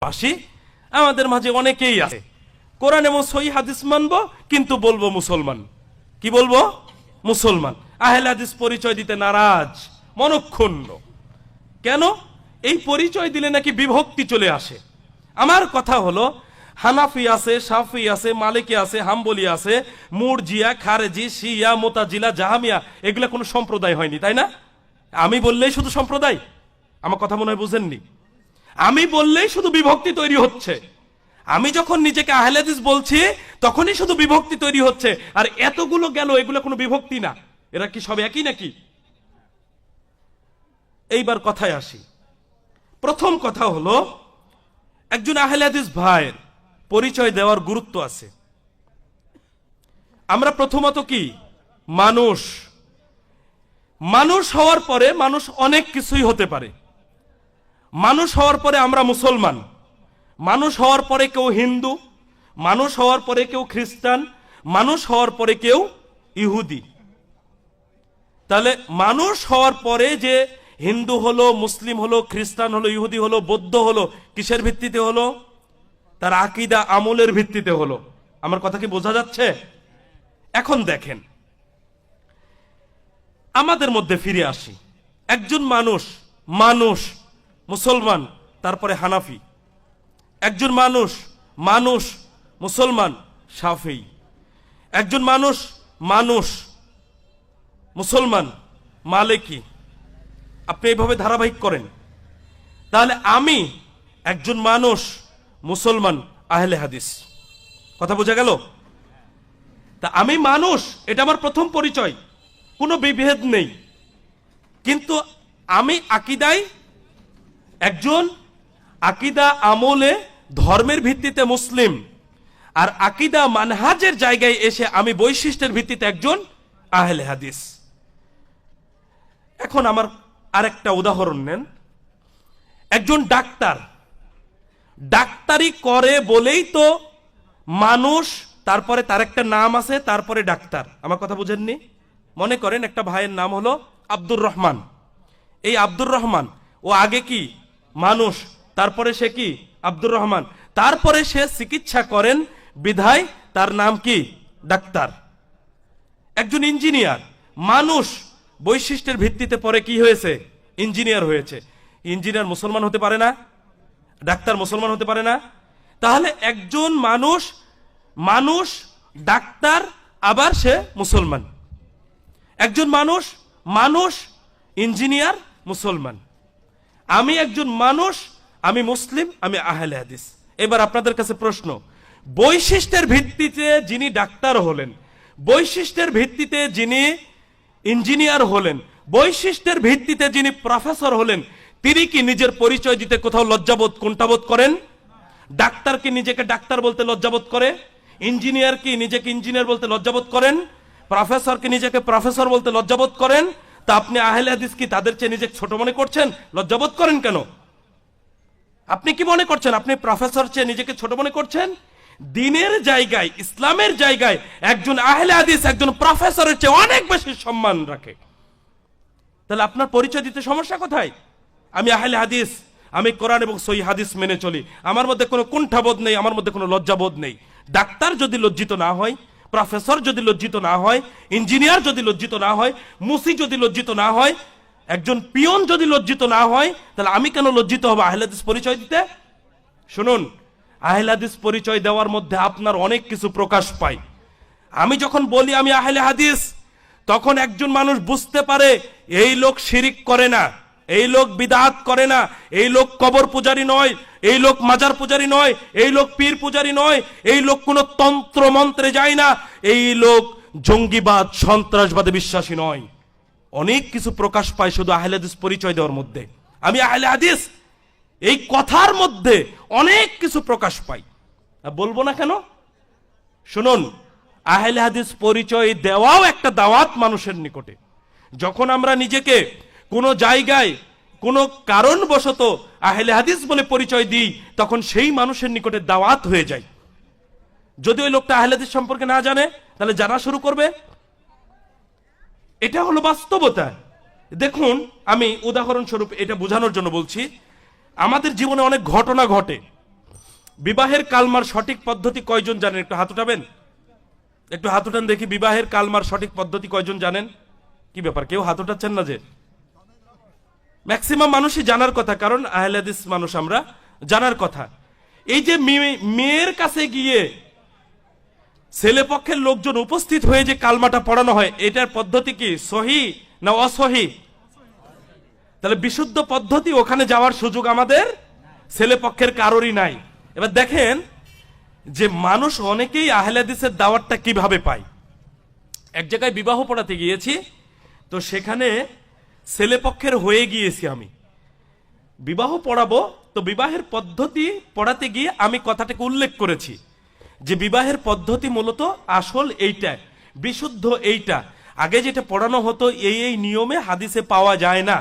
পাশি? আমাদের মাঝে অনেকেই আছে। কোরআন এবং সই হাদিস মানবো, কিন্তু বলব মুসলমান। কি বলব? মুসলমান। আহেল হাদিস পরিচয় দিতে নারাজ, মনক্ষুণ্ণ। কেন? এই পরিচয় দিলে নাকি বিভক্তি চলে আসে। আমার কথা হলো, হানাফি আছে সাফি আছে, মালিকি আছে, হাম্বলি আছে, মুরজিয়া, খারেজি, শিয়া, মোতাজিলা, জাহামিয়া, এগুলা কোনো সম্প্রদায় হয়নি, তাই না? আমি বললেই শুধু সম্প্রদায়। আমার কথা মনে হয় বুঝেননি। আমি বললেই শুধু বিভক্তি তৈরি হচ্ছে। আমি যখন নিজেকে আহলেদিস বলছি, তখনই শুধু বিভক্তি তৈরি হচ্ছে। আর এতগুলো গেল, এগুলো কোনো বিভক্তি না। এরা কি সব একই নাকি? এইবার কথায় আসি। প্রথম কথা হলো, একজন আহলাদিস ভাইয়ের পরিচয় দেওয়ার গুরুত্ব আছে। আমরা প্রথমত কি? মানুষ। মানুষ হওয়ার পরে মানুষ অনেক কিছুই হতে পারে। মানুষ হওয়ার পরে আমরা মুসলমান। মানুষ হওয়ার পরে কেউ হিন্দু, মানুষ হওয়ার পরে কেউ খ্রিস্টান, মানুষ হওয়ার পরে কেউ ইহুদি। তাহলে মানুষ হওয়ার পরে যে হিন্দু হলো, মুসলিম হলো, খ্রিস্টান হলো, ইহুদি হলো, বৌদ্ধ হলো, কিসের ভিত্তিতে হলো? তার আকিদা আমলের ভিত্তিতে হলো। আমার কথা কি বোঝা যাচ্ছে? এখন দেখেন। আমাদের মধ্যে ফিরে আসি। একজন মানুষ মানুষ মুসলমান, তারপরে হানাফি। একজন মানুষ মানুষ, মুসলমান, সাফেই। একজন মানুষ মানুষ, মুসলমান, মালেকি। আপনি এইভাবে ধারাবাহিক করেন। তাহলে আমি একজন মানুষ, মুসলমান, আহলে হাদিস। কথা বোঝা গেল? তা আমি মানুষ, এটা আমার প্রথম পরিচয়। কোনো বিভেদ নেই। কিন্তু আমি আকিদায় একজন আকিদা আমলে ধর্মের ভিত্তিতে মুসলিম, আর আকিদা মানহাজের জায়গায় এসে আমি বৈশিষ্ট্যের ভিত্তিতে একজন আহলে হাদিস। এখন আমার আরেকটা উদাহরণ নেন। একজন ডাক্তার, ডাক্তারি করে বলেই তো মানুষ, তারপরে তার একটা নাম আছে, তারপরে ডাক্তার। আমার কথা বুঝেননি? মনে করেন একটা ভাইয়ের নাম হলো আব্দুর রহমান। এই আব্দুর রহমান, ও আগে কি মানুষ। তারপরে সে কি? আব্দুর রহমান। তারপরে সে চিকিৎসা করেন বিধায় তার নাম কি? ডাক্তার। একজন ইঞ্জিনিয়ার। মানুষ বৈশিষ্ট্যের ভিত্তিতে পরে কি হয়েছে? ইঞ্জিনিয়ার হয়েছে। ইঞ্জিনিয়ার মুসলমান হতে পারে না, ডাক্তার মুসলমান হতে পারে না। তাহলে একজন মানুষ মানুষ, ডাক্তার, আবার সে মুসলমান। একজন মানুষ মানুষ, ইঞ্জিনিয়ার, মুসলমান। আমি একজন মানুষ, আমি মুসলিম, আমি আহলে হাদিস। এবার আপনাদের কাছে প্রশ্ন, বৈশিষ্ট্যের ভিত্তিতে যিনি ডাক্তার হলেন, বৈশিষ্ট্যের ভিত্তিতে যিনি ইঞ্জিনিয়ার হলেন, বৈশিষ্ট্যের ভিত্তিতে যিনি প্রফেসর হলেন, তিনি কি নিজের পরিচয় দিতে কোথাও লজ্জাবোধ কোনটাবোধ করেন? ডাক্তার কি নিজেকে ডাক্তার বলতে লজ্জাবোধ করে? ইঞ্জিনিয়ার কি নিজেকে ইঞ্জিনিয়ার বলতে লজ্জাবোধ করেন? প্রফেসর কি নিজেকে প্রফেসর বলতে লজ্জাবোধ করেন? তা আপনি আহলে হাদিস কি তাদের চেয়ে নিজেকে ছোট মনে করছেন? লজ্জাবোধ করেন কেন? আপনি কি মনে করছেন? আপনি প্রফেসর চেয়ে নিজেকে ছোট মনে করছেন? দিনের জায়গায়, ইসলামের জায়গায় একজন আহলে হাদিস, একজন প্রফেসরের চেয়ে অনেক বেশি সম্মান রাখে। তাহলে আপনার পরিচয় দিতে সমস্যা কোথায়? আমি আহলে হাদিস, আমি কোরআন এবং সই হাদিস মেনে চলি। আমার মধ্যে কোনো কুণ্ঠাবোধ নেই, আমার মধ্যে কোনো লজ্জাবোধ নেই। ডাক্তার যদি লজ্জিত না হয় প্রফেসর যদি লজ্জিত না হয়, ইঞ্জিনিয়ার যদি লজ্জিত না হয়, মুসি যদি লজ্জিত না হয়, একজন পিয়ন যদি লজ্জিত না হয়, তাহলে আমি কেন লজ্জিত হব আহলাদিস পরিচয় দিতে? শুনুন আহলাদিস পরিচয় দেওয়ার মধ্যে আপনার অনেক কিছু প্রকাশ পায়। আমি যখন বলি আমি আহলে হাদিস, তখন একজন মানুষ বুঝতে পারে, এই লোক শিরিক করে না। এই লোক বিদাত করে না, এই লোক কবর পূজারি নয়, এই লোক মাজার পূজারি নয়, এই লোক পীর পূজারি নয়, এই লোক কোনো তন্ত্র মন্ত্রে যায় না, এই লোক জঙ্গিবাদ, সন্ত্রাসবাদে বিশ্বাসী নয়। অনেক কিছু প্রকাশ পায় শুধু আহলে হাদিস পরিচয় দেওয়ার মধ্যে। আমি আহলে হাদিস, এই কথার মধ্যে অনেক কিছু প্রকাশ পাই। বলব না কেন? শুনুন, আহলে হাদিস পরিচয় দেওয়াও একটা দাওয়াত মানুষের নিকটে। যখন আমরা নিজেকে কোনো জায়গায়, কোনো কারণবশত আহলে হাদিস বলে পরিচয় দিই, তখন সেই মানুষের নিকটে দাওয়াত হয়ে যায়। যদি ওই লোকটা আহলে হাদিস সম্পর্কে না জানে, তাহলে জানা শুরু করবে। এটা হলো বাস্তবতা। দেখুন, আমি উদাহরণস্বরূপ এটা বোঝানোর জন্য বলছি, আমাদের জীবনে অনেক ঘটনা ঘটে। বিবাহের কালমার সঠিক পদ্ধতি কয়জন জানেন? একটু হাত উঠাবেন? একটু হাত উঠান দেখি, বিবাহের কালমার সঠিক পদ্ধতি কয়জন জানেন? কি ব্যাপার, কেউ হাত উঠাচ্ছেন না যে? ম্যাক্সিমাম মানুষই জানার কথা, কারণ আহলাদিস মানুষ আমরা জানার কথা। এই যে মেয়ে- মেয়ের কাছে গিয়ে ছেলে পক্ষের লোকজন উপস্থিত হয়ে যে কালমাটা পড়ানো হয়, এটার পদ্ধতি কি? সহি না অসহি? তাহলে বিশুদ্ধ পদ্ধতি ওখানে যাওয়ার সুযোগ আমাদের ছেলে পক্ষের কারোরই নাই। এবার দেখেন যে মানুষ অনেকেই আহলাদিসের দাওয়াতটা কীভাবে পায়। এক জায়গায় বিবাহ পড়াতে গিয়েছি, তো সেখানে ছেলে পক্ষের হয়ে গিয়েছি আমি। বিবাহ পড়াবো, তো বিবাহের পদ্ধতি পড়াতে গিয়ে আমি কথাটাকে উল্লেখ করেছি যে বিবাহের পদ্ধতি মূলত আসল এইটা বিশুদ্ধ এইটা। আগে যেটা পড়ানো হতো, এই এই নিয়মে হাদিসে পাওয়া যায় না।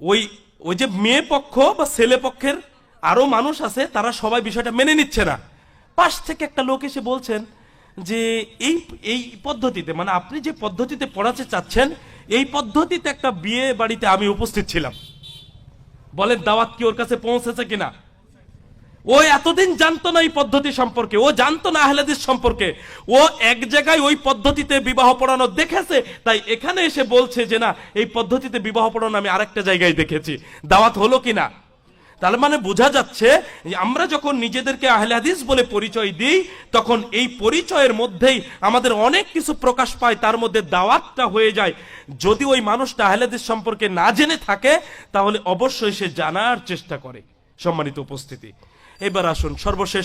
ওই ওই যে মেয়ে পক্ষ বা ছেলে পক্ষের আরও মানুষ আছে, তারা সবাই বিষয়টা মেনে নিচ্ছে না। পাশ থেকে একটা লোক এসে বলছেন যে এই এই পদ্ধতিতে মানে আপনি যে পদ্ধতিতে পড়াতে চাচ্ছেন, এই পদ্ধতিতে একটা বিয়ে বাড়িতে আমি উপস্থিত ছিলাম। বলেন, দাওয়াত কি ওর কাছে পৌঁছেছে কিনা? ও এতদিন জানতো না এই পদ্ধতি সম্পর্কে, ও জানতো না আহলাদিস সম্পর্কে। ও এক জায়গায় ওই পদ্ধতিতে বিবাহ পড়ানো দেখেছে, তাই এখানে এসে বলছে যে, না, এই পদ্ধতিতে বিবাহ পড়ানো আমি আরেকটা জায়গায় দেখেছি। দাওয়াত হলো কিনা? তার মানে বোঝা যাচ্ছে, আমরা যখন নিজেদেরকে আহলে হাদিস বলে পরিচয় দিই, তখন এই পরিচয়ের মধ্যেই আমাদের অনেক কিছু প্রকাশ পায়, তার মধ্যে দাওয়াতটা হয়ে যায়। যদি ওই মানুষটা আহলে হাদিস সম্পর্কে না জেনে থাকে, তাহলে অবশ্যই সে জানার চেষ্টা করে। সম্মানিত উপস্থিতি। এবার আসুন, সর্বশেষ